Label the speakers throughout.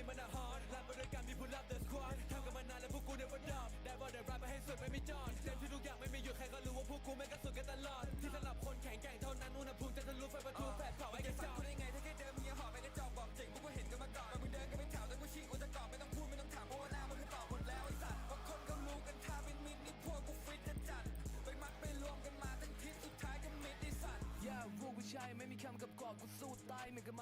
Speaker 1: ีมันฮอนรับมาด้วยการมีผู้รับเดอะสควอนทำกันมานานแล้วพวกกูในวันดอมได้บอลเดอะรับมาให้สุดไม่มีจอดเต็มที่ทุกอย่างไม่มีหยุดใครก็รู้ว่าพวกกูแม่งกระสุนกันตลอด ที่สำหรับคนแข็งแกร่งเท่านั้นอุณหภูมิจะทะลุไฟประตูแฝดเผาไปจะจอดได้ไงถ้าแค่เดินมีหอบไปกระจอกบอกจริงพวกกูเห็นกันมาก่อนมึงเดินกันเป็นแถวแต่กูชี้กูจะกอบไม่ต้องพูดไม่ต้องถามเพราะว่าหน้ามันคือตอบหมดแล้วไอ้สัตว์บางคนก็รู้กันท่าเป็นมิดนี่พวกกูฟิตจะจัดไปมัดไปรวมกันมาทั้งทิศสุดท้ายก็มิดไอ้สัตว์ Yeah รู้ว่ใช่ไม่มีคำกับกอบกูสู้ตายเหมือนกับ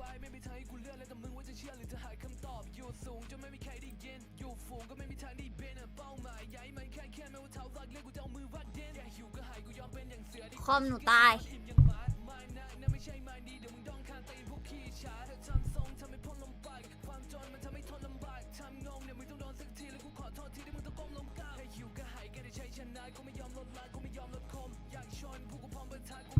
Speaker 1: ไว้ ไม่มีทางให้กูเลือกแล้วแต่มึงว่าจะเชื่อหรือจะหาคำตอบ อยู่สูงจนไม่มีใครได้ยิน อยู่ฝูงก็ไม่มีทางได้เป็นอะเป้าหมายใหญ่มันแค่แค่ไม่ว่าเท้ารักเรียกกูจะเอามือวัดเด่นอย่าหิวก็หายกูยอมเป็นอย่างเสือที่
Speaker 2: คอมหนูตาย
Speaker 1: อิ่มอย่างหมาไม่นะนั่นไม่ใช่ไม่ดีเดี๋ยวมึงต้องคานตีนพวกขี้ฉาเธอทำทรงทำให้พ้นลมปากความจนมันทำให้ทนลำบากทำงงเนี่ยมึงต้องโดนสักทีแล้วกูขอโทษทีที่มึงต้องก้มลงกราบแค่หิวก็หายก็ได้ใช้ชนะกูไม่ยอมลดละกูไม่ยอมลดคมอยากชนพวกกูพร้อมบรรทัดกู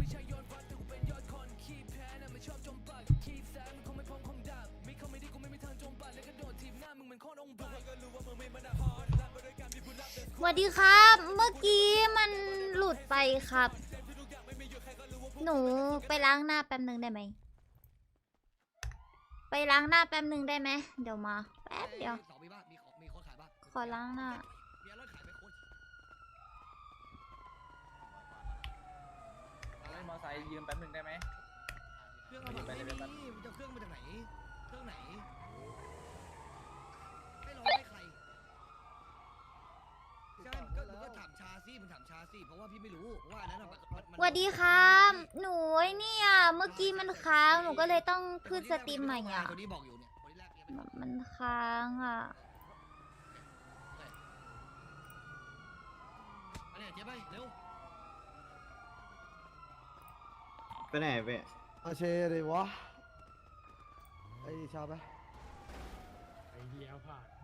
Speaker 1: แพ้น่ชอบจมปากขี้แซงมันคงไม่พร้อมคงดาบไม่เข้าไม่ดีกูไม่มีทางจมปากแล้วก็โดดทีบหน้ามึงเหมือนโคตรองบากก็รู้ว่ามึงไม่มันฮอตรับไปด้วยการมีผู้รับ
Speaker 2: สวัสดีครับ เมื่อกี้มันหลุดไปครับ หนูไปล้างหน้าแป๊บหนึ่งได้ไหม ไปล้างหน้าแป๊บหนึ่งได้ไหม เดี๋ยวมาแป๊บเดียว
Speaker 3: สองมีบ้างมีของมีคนขายบ้าง
Speaker 2: ขอล้างหน้า
Speaker 3: มีอะไรขายไหมคุณ
Speaker 4: เล่นมอไซค์ยืมแป๊บหนึ่งได้ไหม
Speaker 3: เครื่องกระบะไม่มีมันจะเครื่องมาจากไหน เครื่องไหน ให้เราให้ใครใช่ก็มึงก็ถามชาซี่มึงถามชาซี่เพราะว่าพี่ไม่รู้เพราะว่าอันนั้นอะมันมันมัน
Speaker 2: สวัสดีครับ หนูไอ้เนี่ย เมื่อกี้มันค้าง หนูก็เลยต้องขึ้นสตรีมใหม่อะ
Speaker 3: คนนี้บอกอยู่เนี่ยคนที่แรกเนี่ย
Speaker 2: มันค้างอะ
Speaker 3: อันนี้เจ๊ไปเร็ว
Speaker 5: ไปไหนไป
Speaker 6: อาเชเลยวะไอ้ชาไป
Speaker 7: ไอเดียผ่าน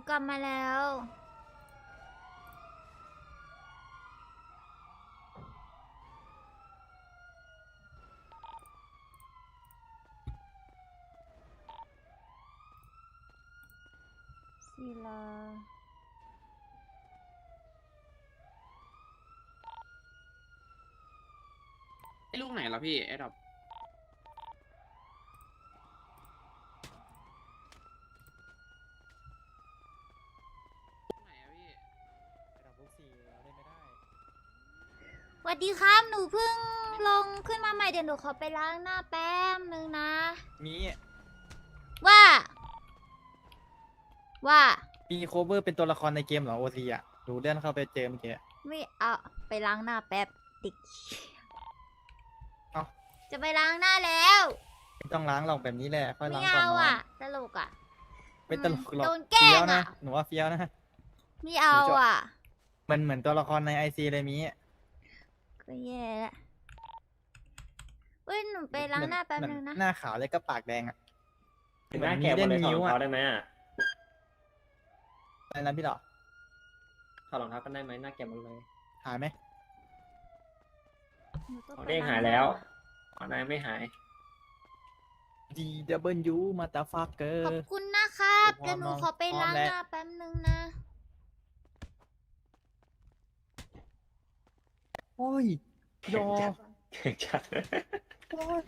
Speaker 7: นู
Speaker 4: กลับมา
Speaker 2: แล้ว ศิลา
Speaker 8: ไอ้ลูกไหนล่ะพี่ไอ้ดอกลูกไหนอะพี่
Speaker 4: ระดับลูกสี่เราเล่นไม่ได้
Speaker 2: สวัสดีครับ หนู เพิ่งลงขึ้นมาใหม่เดี๋ยวหนูขอไปล้างหน้าแป๊บนึงนะ
Speaker 4: มี
Speaker 2: ว่า ว่า
Speaker 4: มีโคเวอร์เป็นตัวละครในเกมเหรอโอซีอะดูเลื่อนเข้าไปเจอเมื่อกี้
Speaker 2: ไม่เอาไปล้างหน้าแป๊บติก
Speaker 4: เอ้า
Speaker 2: จะไปล้างหน้าแล้ว
Speaker 4: ไม่ต้องล้างหรอกแบบนี้แหละค่อยล้า
Speaker 2: ไม่
Speaker 4: งก่อน
Speaker 2: เอา
Speaker 4: นอน
Speaker 2: อะตลกอะ
Speaker 4: ไม่ตลกหรอก
Speaker 2: โดนแกล้
Speaker 4: เฟี้ย
Speaker 2: ง
Speaker 4: วนะ
Speaker 2: อะ
Speaker 4: หนูว่าเฟี้ยวนะ
Speaker 2: ไม่เอา
Speaker 4: หนูจะ
Speaker 2: อะ
Speaker 4: เหมือนเหมือนตัวละครในไอซีเลยมี
Speaker 2: ก็แย่ละเว้ยหนูไปล้างหน้าแป๊บนึงนะ
Speaker 4: หน้าขาวเลยก็ปากแดงอะ
Speaker 9: หน้าแก่หมดเลยถอดรอง
Speaker 4: นิ้วอะ
Speaker 9: เท้าได้ไหมอะ
Speaker 4: อะไรนะพี่หรอ
Speaker 9: ถอดรองเท้ากันได้ไหมหน้าแก่หมดเลย
Speaker 4: หายไหม
Speaker 2: หนูต้อง
Speaker 9: ของ
Speaker 2: ไป
Speaker 9: เด้ง
Speaker 2: ล้
Speaker 9: หายแล้วของนายไม่หาย
Speaker 4: D W มาตาฟักเกอ
Speaker 2: ขอบ
Speaker 4: ร์
Speaker 2: คุณนะครับ
Speaker 4: พร้อม
Speaker 2: เดี๋ยวหนู
Speaker 4: น้อง
Speaker 2: ขอไป
Speaker 4: พร้อม
Speaker 2: ล้าง
Speaker 4: แล้ว
Speaker 2: หน้าแป๊บนึงนะ
Speaker 4: โอ้ยยอ
Speaker 9: เก่งจัด
Speaker 4: โอ้ย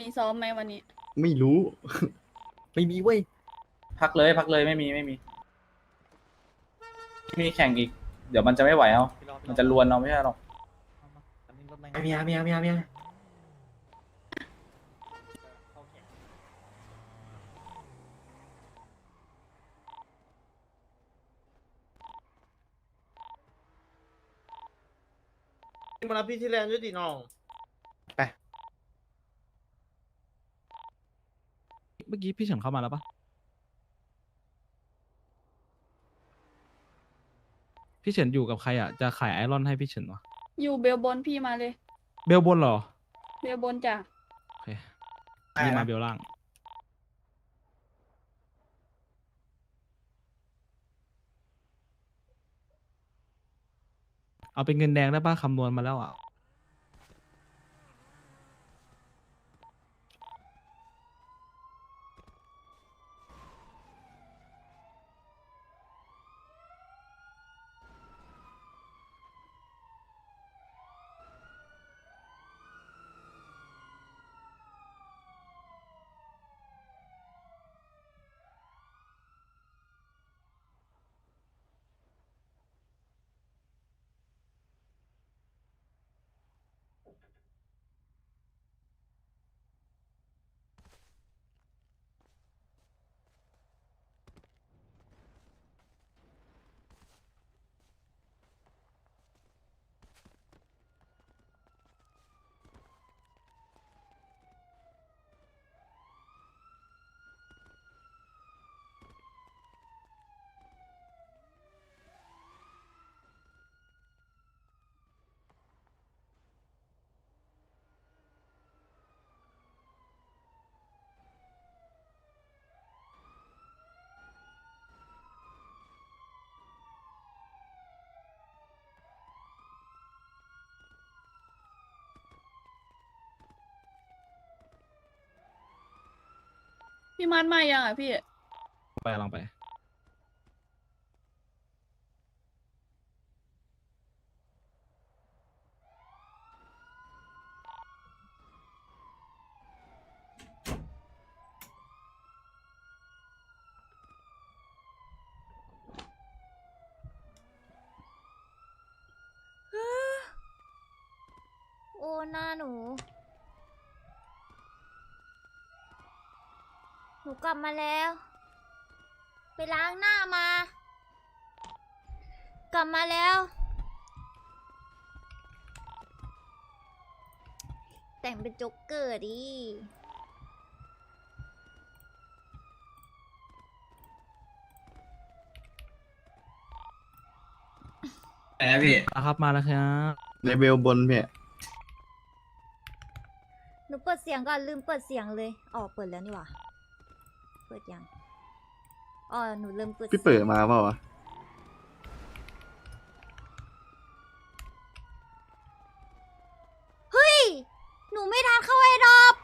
Speaker 10: มีซ้อมไหมวันนี้
Speaker 5: ไม่รู้
Speaker 4: ไม่มีเว้ย
Speaker 8: พักเลยพักเลยไม่มีไม่มีมีแข่งอีก เดี๋ยวมันจะไม่ไหวเอา มันจะลวนเราไม่ใช่หรอก
Speaker 9: ไม่มีอะมีอะมีอะมีอะ
Speaker 6: มารับพี่ที่แลนด์ด้วยดิน้อง
Speaker 7: เมื่อกี้พี่เฉินเข้ามาแล้วปะ
Speaker 11: พี่เฉินอยู่กับใครอะ จะขายไอรอนให้พี่เฉินวะ
Speaker 10: อยู่เบลบนพี่มาเลย
Speaker 11: เบลบนเหรอ
Speaker 10: เบลบนจ้ะ
Speaker 11: โอเคพี่มาเบลล่าง เอาเป็นเงินแดงได้ป่ะคำนวณมาแล้วอะ
Speaker 10: พี่มัดมายังอะพี่
Speaker 11: ไปลองไป
Speaker 2: โอ้หน้าหนู นูกลับมาแล้ว ไปล้างหน้ามา กลับมาแล้ว แต่งเป็นโจ๊กเกอร์ดิ
Speaker 5: แอบพี่
Speaker 11: นะครับมาแล้วครับ
Speaker 5: เลเวลบนพี่
Speaker 2: หนูเปิดเสียงก่อนลืมเปิดเสียงเลยอ๋อเปิดแล้วนี่หว่า เปิดยังอ๋อหนูลืมเปิด
Speaker 5: พี่เปิดมาเปล่าวะ
Speaker 2: เฮ้ย หนูไม่ทันเข้าไอ้ดอบ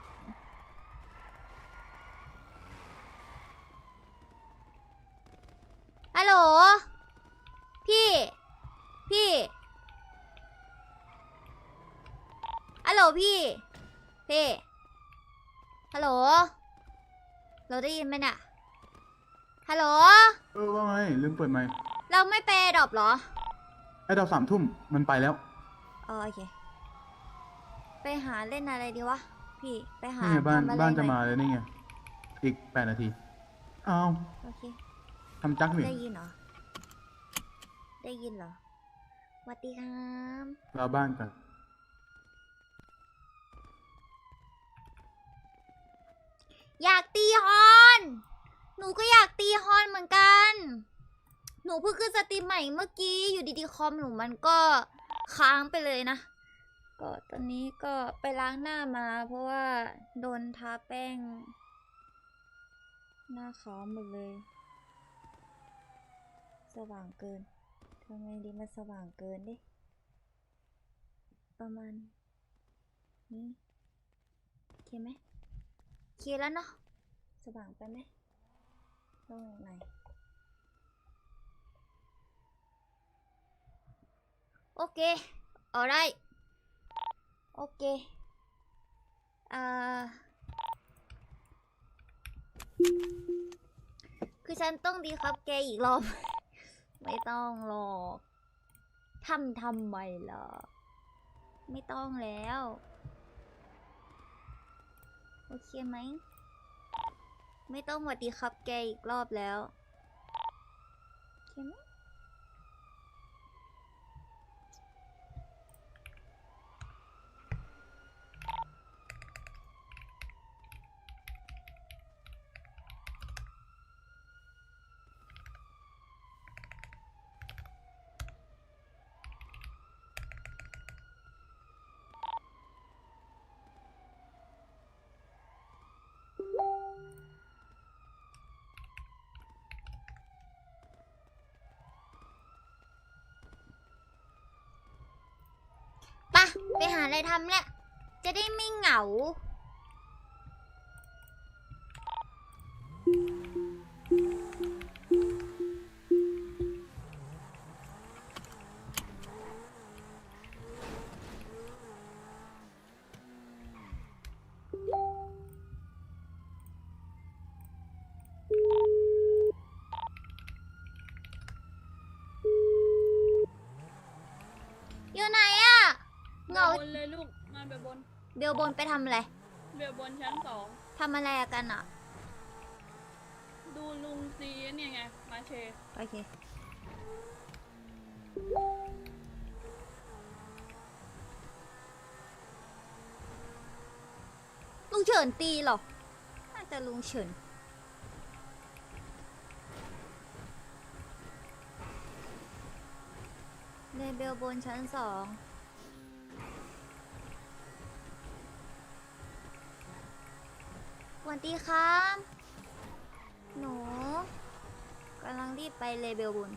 Speaker 2: ฮัลโหล พี่ พี่ฮัลโหลพี่ พี่ฮัลโหล เราได้ยินไหมเนี่ยฮัลโหล
Speaker 12: เออว่าไงลืมเปิดไมค์
Speaker 2: เราไม่ไปดอบเหรอ
Speaker 12: ไอ้ดาวสามทุ่มมันไปแล้ว
Speaker 2: อ๋อโอเค ไปหาเล่นอะไรดีวะ พี่ไปหา
Speaker 12: นี่ไงบ้าน
Speaker 2: ทำอไร
Speaker 12: บ้านจะ
Speaker 2: ห
Speaker 12: มา
Speaker 2: อย
Speaker 12: เลยนี่ไงอีกแปดนาทีอ้าว
Speaker 2: โอเค
Speaker 12: ทำจักหนึ่ง
Speaker 2: ได้ยินเหรอ ได้ยินเหรอสวัสดีครับ
Speaker 12: เราบ้านกัน
Speaker 2: อยากตีฮอน หนูก็อยากตีฮอนเหมือนกัน หนูเพิ่งขึ้นสตรีมใหม่เมื่อกี้อยู่ดีๆคอมหนูมันก็ค้างไปเลยนะ ก็ตอนนี้ก็ไปล้างหน้ามา เพราะว่าโดนทาแป้ง หน้าขาวหมดเลย สว่างเกินทำไงดีมันสว่างเกินดิ ประมาณนี้โอเคไหม โอเคแล้วเนาะสว่างไปไหมตรงไหนโอเค alright โอเคอ่าคือฉันต้องดีครับแกอีกรอบ ไม่ต้องหรอกทำทำไมล่ะ ไม่ต้องแล้ว เคไหม ไม่ต้องหวัดดีครับแกอีกรอบแล้ว โอเคไหม อะไรทำแหละ จะได้ไม่เหงา เบ
Speaker 10: ลบน
Speaker 2: ไปทำอะไร
Speaker 10: เบลบนชั้นสอง
Speaker 2: ทำอะไรกันอะ
Speaker 10: ดูลุงซีเนี่ยไง มาเช
Speaker 2: โอเค ลุงเฉินตีเหรอ น่าจะลุงเฉิน เลเบลบนชั้นสอง วัสดีครับ หนูกำลังรีบไปเลเบลบุญ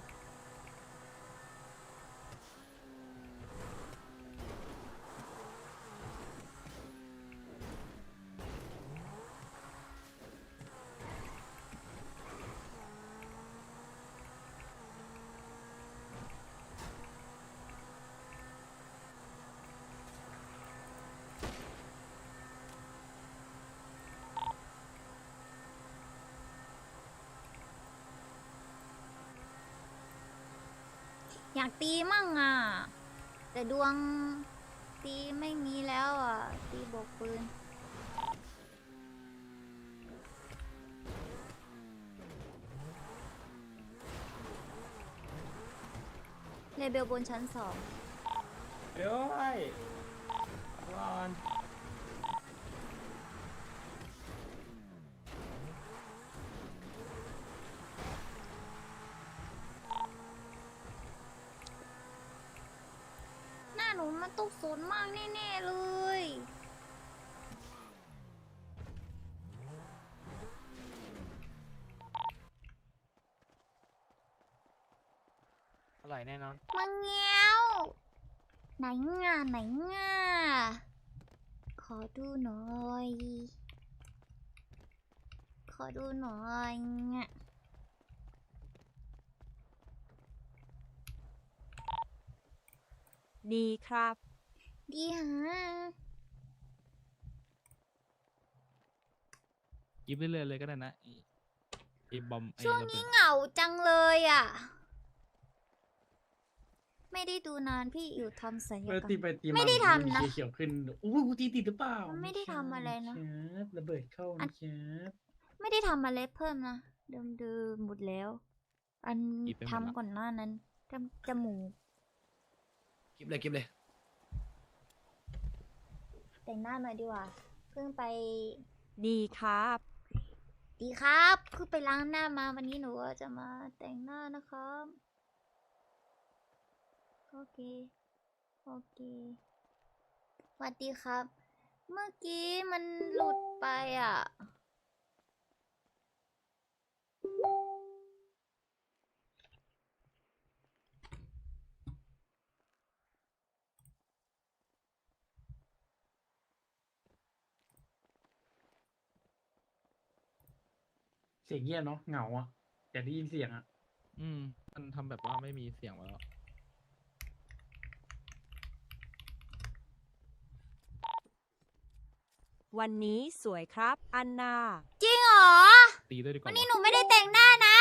Speaker 2: อยากตีมั่งอะ แต่ดวงตีไม่มีแล้วอะ ตีบกปืน เลเบลบนชั้นสอง
Speaker 4: เดี๋ยวไอ้ก่อน
Speaker 2: หน้าหนู มันต้องสนมากแน่ๆเลย
Speaker 6: อร่อยแน่นอน
Speaker 2: มังเงี้ยวไหนง่าไหนง่าขอดูหน่อย ขอดูหน่อยงะ
Speaker 10: ดีครับ
Speaker 2: ดีฮะ
Speaker 11: กิฟเรื่อยๆเลยก็ได้นะไอ้ไอ้บอมไอ้
Speaker 2: ช่วง
Speaker 11: ระเบิ
Speaker 2: นี้
Speaker 11: ด
Speaker 2: เหงาจังเลยอะ ไม่ได้ดูนานพี่อยู่ทำศัลย
Speaker 7: เออก
Speaker 2: รร
Speaker 7: ตี
Speaker 2: ม
Speaker 7: ไปตีมา
Speaker 2: ไม่ได้ทำนะ
Speaker 7: เขียวๆขึ้นอู้หูตีติดหรือเปล่า
Speaker 2: ไม่ได้ทำอะไรนะ
Speaker 7: ใช่ครับระเบิดเข้า
Speaker 2: อั
Speaker 7: นะ
Speaker 2: น
Speaker 7: ครับ
Speaker 2: ไม่ได้ทำอะไรเพิ่มนะเดิมๆหมดแล้ว อัน
Speaker 11: กิฟไปหมด
Speaker 2: ทำ
Speaker 11: ละ
Speaker 2: ก่อนหน้านั้นทำจมูก
Speaker 3: กิบเลยกิบเลย
Speaker 2: แต่งหน้าหน่อยดีกว่า เพิ่งไป
Speaker 10: ดีครับ
Speaker 2: ดีครับเพิ่งไปล้างหน้ามาวันนี้หนูก็จะมาแต่งหน้านะครับโอเคโอเคสวัสดีครับ เมื่อกี้มันหลุดไปอะ
Speaker 7: เสียงเงียบเนาะเหงาอะแต่ได้ยินเสียงอะ
Speaker 11: อืม มันทำแบบว่าไม่มีเสียงแล้ว
Speaker 10: วันนี้สวยครับ อันนา
Speaker 2: จริงเหรอ
Speaker 11: ตีด้วยดีก
Speaker 2: วั
Speaker 11: ว่าน
Speaker 2: นี้
Speaker 11: วะ
Speaker 2: หนูไม่ได้แต่งหน้านะ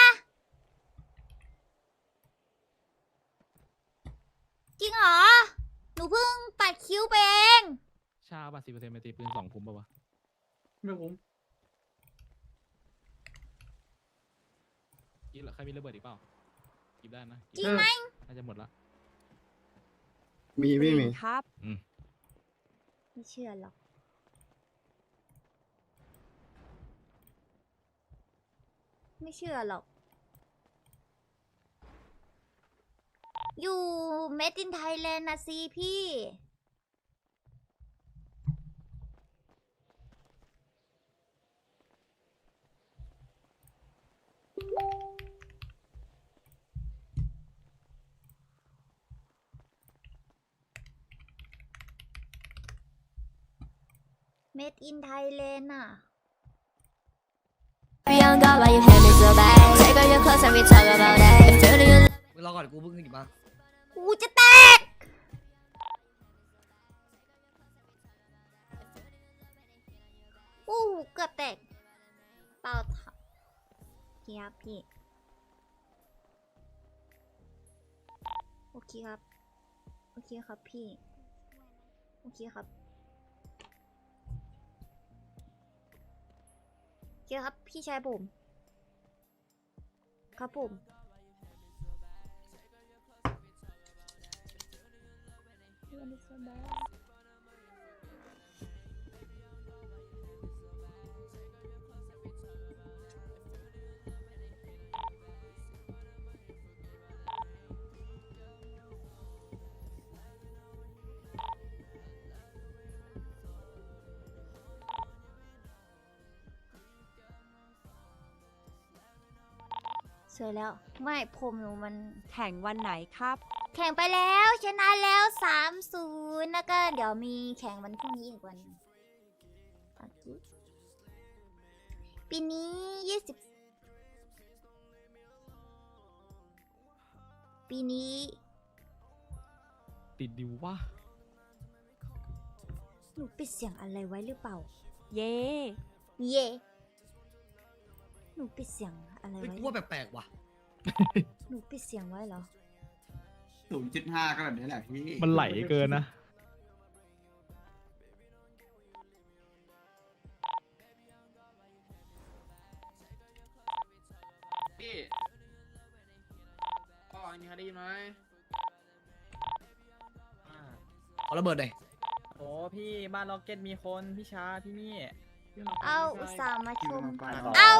Speaker 2: จริงเหรอ หนูเพิ่งปัดคิ้วไปเอง
Speaker 11: ชาบัตสิบเปอร์เซ็นต์ไปตีปืนสองคุ้มปะวะ
Speaker 7: ไม่คุ้ม
Speaker 11: กิฟเหรอใครมีระเบิดอีกเปล่ากิฟได้นะ
Speaker 2: จริงไหม
Speaker 11: น่าจะหมดละ
Speaker 5: มีพี่มี
Speaker 10: ครับ
Speaker 11: อืม
Speaker 2: ไม่เชื่อหรอก ไม่เชื่อหรอก อยู่เมดินไทยแลนด์นะซีพี่ Made in Thailand อะ
Speaker 1: Beyond God, why you hate me so bad? Take all your clothes and we talk about that. If you do you
Speaker 3: มึงรอก่อนกูเพิ่งขึ้นอยู่มา
Speaker 2: กูจะแตก อู้หูเกือบแตก เปล่าค่ะโอเคครับพี่ โอเคครับ โอเคครับพี่ โอเคครับ เคครับ พี่ชายผม ครับผม สวยแล้ว ไม่ผมหนูมัน
Speaker 10: แข่งวันไหนครับ
Speaker 2: แข่งไปแล้วชนะแล้วสามศูนย์แล้วก็ เดี๋ยวมีแข่งวันพรุ่งนี้อีกวันหนึ่งโอเคปีนี้ยี่สิบปีนี้
Speaker 11: ติดดิววะ
Speaker 2: หนูปิดเสียงอะไรไว้หรือเปล่า
Speaker 10: เย่
Speaker 2: เย่หนูปิดเสียง อะไร
Speaker 3: เฮ้ย
Speaker 2: ไว้
Speaker 3: กูว่าแปลกๆว่ะ
Speaker 2: หนูปิดเสียงไว้เหรอ
Speaker 12: ศูนย์จุดห้าก็แบบนี้แหละพี่
Speaker 11: มันไหลเกินนะ
Speaker 4: พี่พ่อมีใครได้ยินไหม
Speaker 3: เอาระเบิดหน่อย
Speaker 4: โอ้พี่บ้านล็อกเก็ตมีคนพี่ชาพี่มี่
Speaker 2: เอาอุตส่าห์มาชม
Speaker 12: ไป
Speaker 2: เอ้า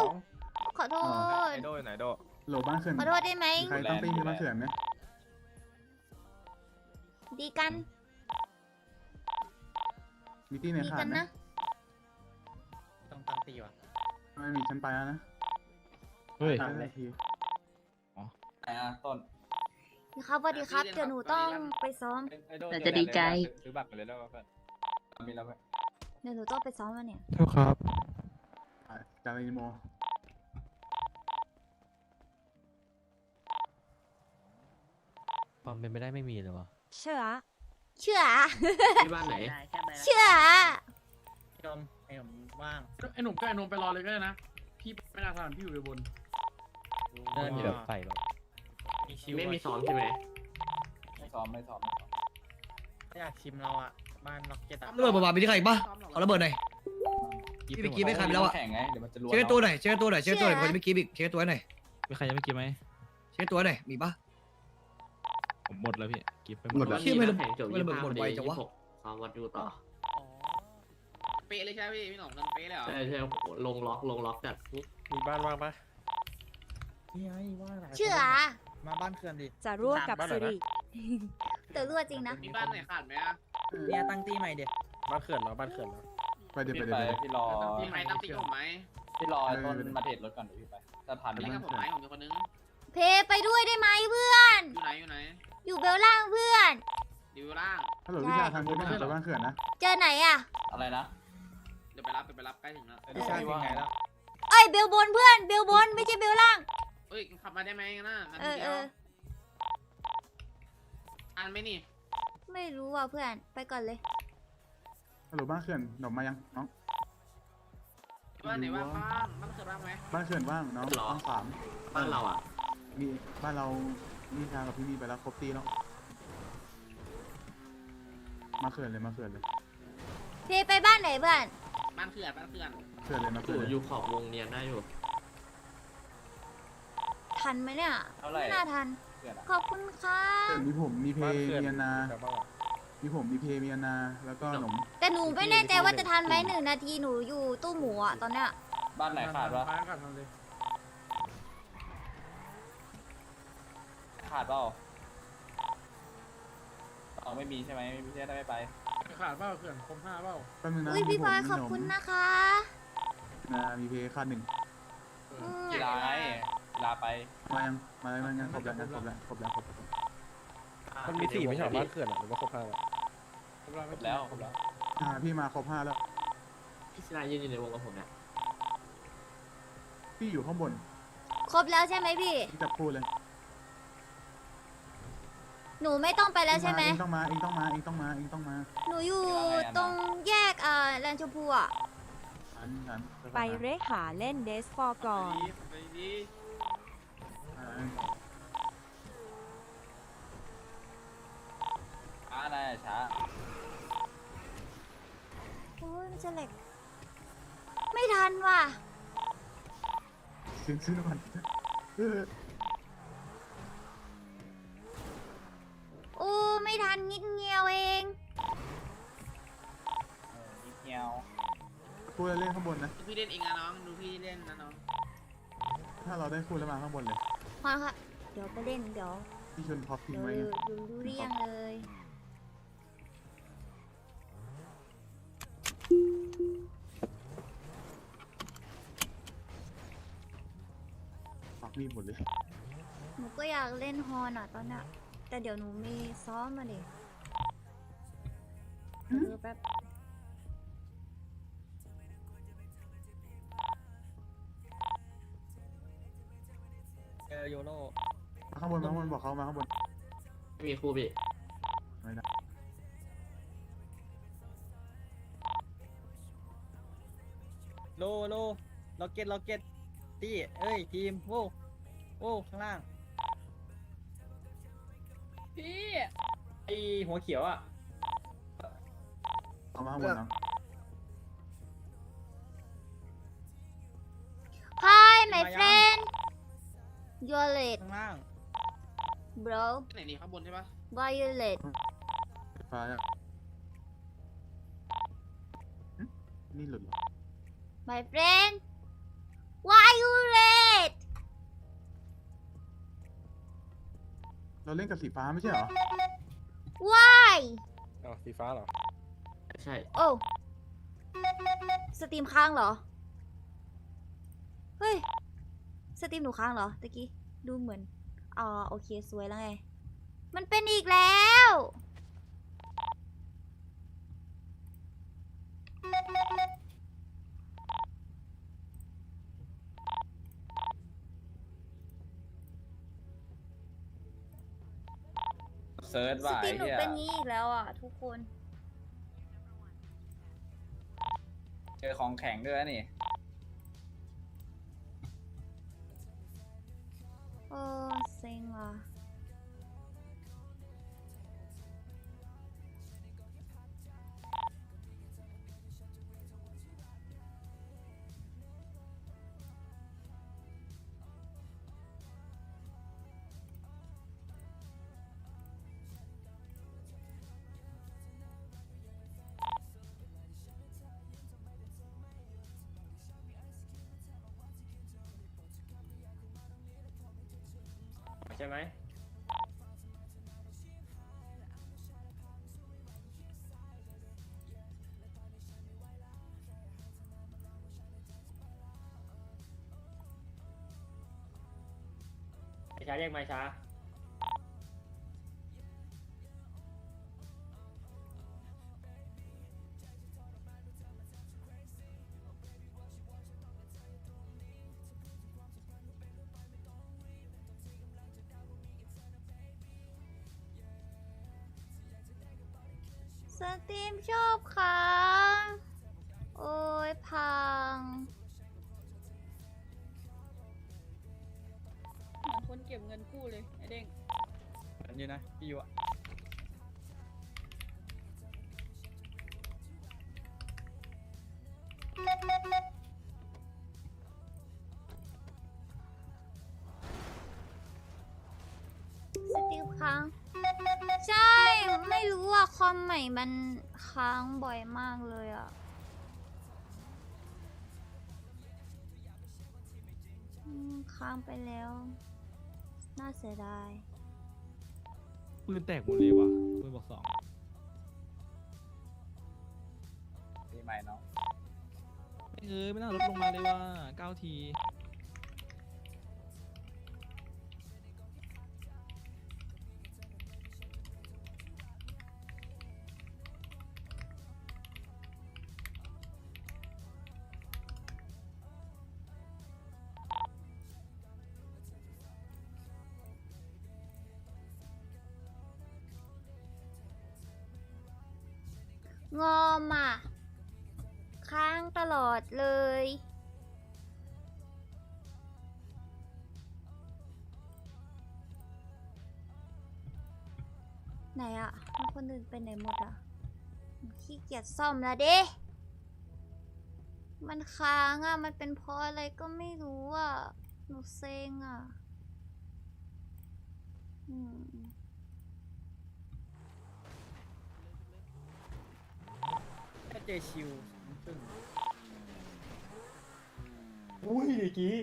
Speaker 2: ขอโทษ
Speaker 8: ไหนโดไหนโด
Speaker 12: โหลบ้านเขื่อน
Speaker 2: ขอโทษได้ไหม
Speaker 12: มีใครต้องตีที่บ้านเขื่อนไหม
Speaker 2: ดีกัน
Speaker 12: มีตีใน
Speaker 2: ดี
Speaker 12: ขา
Speaker 2: กั
Speaker 12: ด
Speaker 2: น
Speaker 12: ไหม
Speaker 2: นะ
Speaker 4: ต้องตั้งตีว่ะ
Speaker 12: ไม่มีฉันไปแล้วนะ
Speaker 11: เฮ้ย
Speaker 12: ห้านาที
Speaker 8: ไหนอะต้น
Speaker 2: ครับสวัสดีครับ เดี๋ยวหนูต้องไปซ้อม
Speaker 8: ไอ้โด
Speaker 10: แต่จะดีใจ
Speaker 8: ซื้อบัตรไปเลยแล้วเพื่อนมีแล้วเพื่อน
Speaker 2: เดี๋ยวหนูต้องไปซ้อมแล้วเนี่ย
Speaker 11: เท่าครับ
Speaker 12: อะจาริโม
Speaker 11: ความเป็นไปได้ไม่มีเลยวะ
Speaker 10: เชื่อ
Speaker 2: เชื่อ
Speaker 9: ที่บ้านไหน
Speaker 2: เชื่อ
Speaker 4: พี่นมไอ้ผมว่าง
Speaker 7: ก็ไอ้หนุ่มก็ไอ้หนุ่มไปรอเลยก็ได้นะ พี่ไม่น่าทานพี่อยู่ไปบน
Speaker 4: เดินอยู่
Speaker 11: ใส่หรอ
Speaker 4: มีชิว
Speaker 9: ไม่มีซ้อมใช่ไหม
Speaker 8: ไม่ซ้อมไม่ซ้อมไม่ซ้อม
Speaker 4: อยากชิมเราอะบ้านล็อกเก็ตอะ
Speaker 3: ระเบิดบาบามีที่ใครอีกปะเอาระเบิดหน่อย
Speaker 11: กิฟ
Speaker 3: พี่ไปกิฟต์ใครไปแล้วอะ
Speaker 8: แข่งไงเดี๋ยวมันจะรวน
Speaker 3: เช็คตัวหน่อยเช็คตัวหน่อยเช็คตัวหน่อยคนจะไม่กิฟต์อีกเช็คตัวหน่อย
Speaker 11: มีใครยังไม่กิฟไหม
Speaker 3: เช็คตัวหน่อยมีปะ
Speaker 11: ผมหมดแล้วพี่กิฟไปห
Speaker 12: ห
Speaker 11: ม
Speaker 12: ม
Speaker 11: ด
Speaker 12: ด
Speaker 11: แล้
Speaker 12: แล้วว
Speaker 3: เชื่อไหมระเบิดระเบิดหมดไวจังวะ
Speaker 9: ซ้อมวัดดูต่อ
Speaker 4: เป๊ะเลยใช่ไหมพี่พี่หน่องกันเป๊ะเลยเหรอ
Speaker 9: ใช่ใช่ลงล็อกลงล็อกจัด
Speaker 4: มีบ้านว่างปะนี่ไงว่างหลายคน
Speaker 2: เชื่อ
Speaker 4: มาบ้านเขื่อนดิ
Speaker 10: จะร่วมกับ
Speaker 4: บ้านไหน
Speaker 10: สิ
Speaker 4: นะ
Speaker 10: ริ
Speaker 2: แต่รั่วจริงนะ
Speaker 4: มีบ้านไหนขาดไหมอะเนี่ยตั้งตีใหม่เด็ดบ้านเขื่อนเหรอบ้านเขื่อนเหรอ
Speaker 12: ไปเดี๋ยว
Speaker 8: พี่
Speaker 12: ไป
Speaker 8: ไป
Speaker 12: เดี๋ยวไปเดี๋ยว
Speaker 8: พี่รอ
Speaker 4: มีใครตั้งตีผมไหม
Speaker 8: พี่รอต้นมาเทรดรถก่อนเดี๋ยวพี่ไปถ้าทัน
Speaker 4: เล่นกับผมไหมผมมีคนนึง
Speaker 2: เพไปด้วยได้ไหมเพื่อน
Speaker 4: อยู่ไหนอยู่ไหน
Speaker 2: อยู่เบลล่างเพื่อน
Speaker 4: ดิวล่าง
Speaker 12: ฮัลโหลวิชาทางบนบ้านไปบ้านเขื่อนนะ
Speaker 2: เจอไหนอะ
Speaker 8: อะไรนะ
Speaker 4: เดี๋ยวไปรับเดี๋ยวไปรับใกล้ถึงแล้ว
Speaker 8: พี่ชายว่าไงแล้ว
Speaker 2: เอ้ยเบลบนเพื่อนเบลบนไม่ใช่เบลล่าง
Speaker 4: เอ้ยขับมาได้ไหมงั้นน่ะนา
Speaker 2: เอ
Speaker 4: ที
Speaker 2: อ
Speaker 4: เดี
Speaker 2: เอ
Speaker 4: ยว
Speaker 2: อ
Speaker 4: อ่านไหมนี่
Speaker 2: ไม่รู้อะเพื่อนไปก่อนเลย
Speaker 12: ฮัลโหลบ้านเขื่อนหนมมายังน้อง
Speaker 4: บ้านไหนว่างบ้างบ้านเขื่อนว่างไหม
Speaker 12: บ้านเขื่อนว่างน้องบ้านสาม
Speaker 9: บ้านเราอะ
Speaker 12: มีบ้านเรา มีชากับพี่มีไปแล้วครบตีแล้ว มาเขื่อนเลยมาเขื่อนเลย
Speaker 2: เพไปบ้านไหนเพื่อน
Speaker 4: บ้านเขื่อนบ้านเขื่อน
Speaker 12: เขื่อนเลยมา
Speaker 9: อ
Speaker 12: เขื่อน
Speaker 9: ยู่
Speaker 12: เลย
Speaker 9: อยู่ขอบวงเนียนได้อยู่
Speaker 2: ทันไหมเนี่ย
Speaker 8: เท่าไหร่
Speaker 2: ไม่น่าทัน
Speaker 8: เพื่อนอะ
Speaker 2: ขอบคุณค่ะ
Speaker 12: เขื่อนมีผมมีเพ
Speaker 4: บ้าน
Speaker 12: มี
Speaker 4: เขื่อน
Speaker 12: อานา
Speaker 4: แต่บ้าน
Speaker 12: มีผมมีเพมีอานาแล้วก็หนม
Speaker 2: แต่หนูไม่แน่ใจว่าจะทันไหมหนึ่งนาทีหนูอยู่ตู้หมูอะตอนเนี้ย
Speaker 8: บ้านไหนขาดวะ
Speaker 7: บ้านขาดทำเลย
Speaker 8: ขาดเปล่าเอาไม่มีใช่ไหมไม่มีใช่ไหมไม่ไป
Speaker 7: ขาดเปล่าเขื่อนคมห้าเปล่า
Speaker 12: แป๊บนึงนะ
Speaker 2: อุ้ยพี่
Speaker 12: มี
Speaker 2: พลอย
Speaker 12: ผม
Speaker 2: ขอบ
Speaker 12: มีหนม
Speaker 2: คุณนะคะ
Speaker 12: นามีเพขาดหนึ่ง
Speaker 2: อืม
Speaker 8: กีฬาไงกีฬาไป
Speaker 12: มายังมาแล้วมายังครบแล้วครบแล้วครบแล้วครบแล้ว
Speaker 4: มันมีสี่ไม่ใช่บ้านเขื่อนหรือว่าครบห้า
Speaker 8: ครบแล้วครบแล้ว
Speaker 12: อ่าพี่มาครบห้าแล้ว
Speaker 8: ค
Speaker 9: พี่ชายยืนอยู่ในวงกับผมเนี่ย
Speaker 12: พี่อยู่ข้างบน
Speaker 2: ครบแล้วใช่ไหมพี่
Speaker 12: พี่จับคู่เลย
Speaker 2: หนูไม่ต้องไปแล้วใช่ไหม
Speaker 12: เองต้องมาเองต้องมาเองต้องมาเองต้องมา
Speaker 2: หนูอยู่ตรงแยกเอ่อแลนด์ชมพูอะ
Speaker 12: อันนั้น
Speaker 10: ไปเรหาเล่นเดสฟอร์ก่อน
Speaker 8: ช้าได้ช้า
Speaker 2: โอ้ยมันจะเหล็ก ไม่ทันว่ะ
Speaker 12: ซื้อซื้อก่อน
Speaker 2: ไม่ทันนิดเดียวเอง
Speaker 8: เออนิดเดียว
Speaker 12: คู่แล้วเล่นข้างบนนะ
Speaker 6: พี่เล่นเองนะน้อง ดูพี่เล่นนะน้อง
Speaker 12: ถ้าเราได้คู่แล้วมาข้างบนเลย
Speaker 2: พอค่ะ เดี๋ยวไปเล่นเดี๋ยว
Speaker 12: พี่ชวนท็อปทิ้ง
Speaker 2: เดี๋ยว
Speaker 12: ไว้ไง
Speaker 2: ดูรู้เรื่องเลย
Speaker 12: ปักมีดหมดเลย
Speaker 2: หนูก็อยากเล่นฮอนอะตอนเนี้ย แต่เดี๋ยวหนูมีซ้อมมาดิเออแป๊บ
Speaker 4: เจอโยโน่
Speaker 12: มาข้างบนมาข้างบนบอกเขามาข้างบน
Speaker 9: ไม่มีคู่พี่
Speaker 12: ไม่ได้
Speaker 6: โลโลล็อกเก็ตล็อกเก็ตตี้เอ้ยทีมโว้โว้ข้างล่าง
Speaker 10: พี่
Speaker 4: ไอหัวเขียวอะ
Speaker 12: เอามาข้างบนเนาะ
Speaker 2: Hi my
Speaker 6: มายัง
Speaker 2: friend you're late
Speaker 6: ข้างล่าง
Speaker 2: bro
Speaker 6: ไหนนี่ข้างบนใช่ปะ
Speaker 2: why you late
Speaker 12: ไฟฟ้าอะหึนี่หลุดเหรอ
Speaker 2: my friend why you late
Speaker 12: เราเล่นกับสีฟ้าไม่ใช่เหรอ
Speaker 2: why
Speaker 4: อ๋อสีฟ้าเหรอ
Speaker 9: ใช่
Speaker 2: โอ้สตรีมค้างเหรอ เฮ้ย สตรีมหนูค้างเหรอตะกี้ ดูเหมือน อ๋อ โอเค สวยแล้วไง มันเป็นอีกแล้ว
Speaker 8: เซิร์ช
Speaker 2: ส
Speaker 8: ว่า
Speaker 2: ตรี
Speaker 8: ไอ้
Speaker 2: มหนู
Speaker 8: เหี้ย
Speaker 2: เป็นงี้อีกแล้วอะ ทุกคน
Speaker 8: เจอของแข็งด้วยนะนี่
Speaker 4: ใช่ไหมไอช้าเรียกมาช้า
Speaker 2: สตรีมค้าง ใช่ ไม่รู้ว่าคอมใหม่มันค้างบ่อยมากเลยอะอืมค้างไปแล้ว น่าเสียดาย
Speaker 11: ปืนแตกหมดเลยว่ะปืนบอกสอง
Speaker 8: ปีใหม่เนาะ
Speaker 11: ไม่ เอ้ยไม่น่าลดลงมาเลยว่า9ที
Speaker 2: งอมอะ ค้างตลอดเลย ไหนอะคนอื่นไปไหนหมดอะขี้เกียจซ่อมล้วเด้มันค้างอะมันเป็นเพราะอะไรก็ไม่รู้อะหนูเซ็งอะอืม
Speaker 6: เจชิว
Speaker 4: อุ้ยเมื่อกี้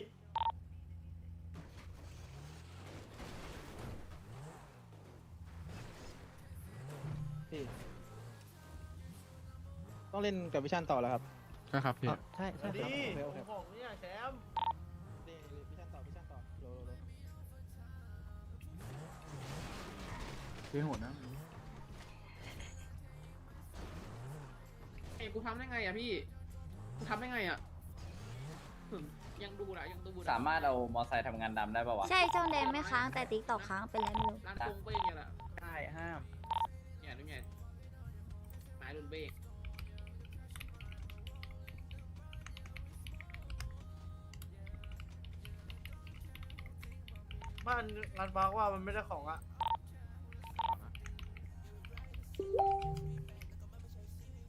Speaker 13: พี่ต้องเล่นกับวิชันต่อแล้วครับ
Speaker 12: ใช่ครับพี่
Speaker 13: ใช่ใช่ครับโอเคโอเค
Speaker 6: ผมเนี่ยแชมป์
Speaker 13: เล่นวิชันต่อวิชันต่อโลโลโล
Speaker 12: พี่โหดนะ
Speaker 14: กูทำได้ไงอะพี่ กูทำได้ไงอะถึงยังดูนะยังดูนะ
Speaker 8: สามารถเอามอไซค์ทำงานดำได้ป่าวะ
Speaker 2: ใช่ช่องแดงไม่ค้างแต่ติ๊กตอกค้างเป็นไรไม่รู้
Speaker 14: ร้านตรงเบ้งเนี่ยแหละ
Speaker 6: ได้ห้าม
Speaker 14: เนี่ยนี่ไงไม้รุนเบ้ง
Speaker 6: บ้านงานบอกว่ามันไม่ได้ของอะ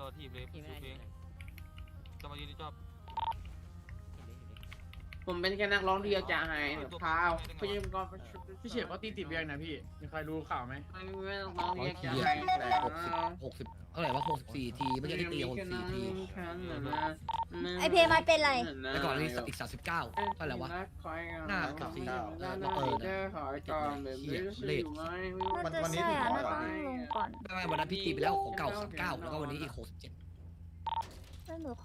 Speaker 13: รอทีบเลย
Speaker 14: ที่ไม่ได้
Speaker 13: จะมายืนที่จอบ
Speaker 14: ผมเป็นแค่นักร้องเดียวจะหายพาวพยายามก่อน
Speaker 7: พี่เฉยว่าตีติดเรียงนะพี่ มีใครรู้ข่าวไหม
Speaker 14: ไม่นักร้องเดียวจะ
Speaker 3: เหี้ย
Speaker 14: หายแต่
Speaker 3: หกสิบหกสิบเท่าไหร่วะหกสิบสี่ทีไม่ใช่ที่ตีหกสิบสี่ที
Speaker 2: ไอเพมันเป็นไร
Speaker 3: แต่ก่อนนี้อีกสามสิบเก้าเท่าไหร่วะหน้ากับสีเออแล้วเออเนี่ยเหี้ยเลข
Speaker 2: น่าจะใช่อะน่าจะต้องลง ก่อน
Speaker 3: ไม่ไม่วันนั้นพี่ตีไปแล้วของเก่าสามเก้าแล้วก็วันนี้อีกหกสิบเจ็ด
Speaker 2: แล้วหนูขอ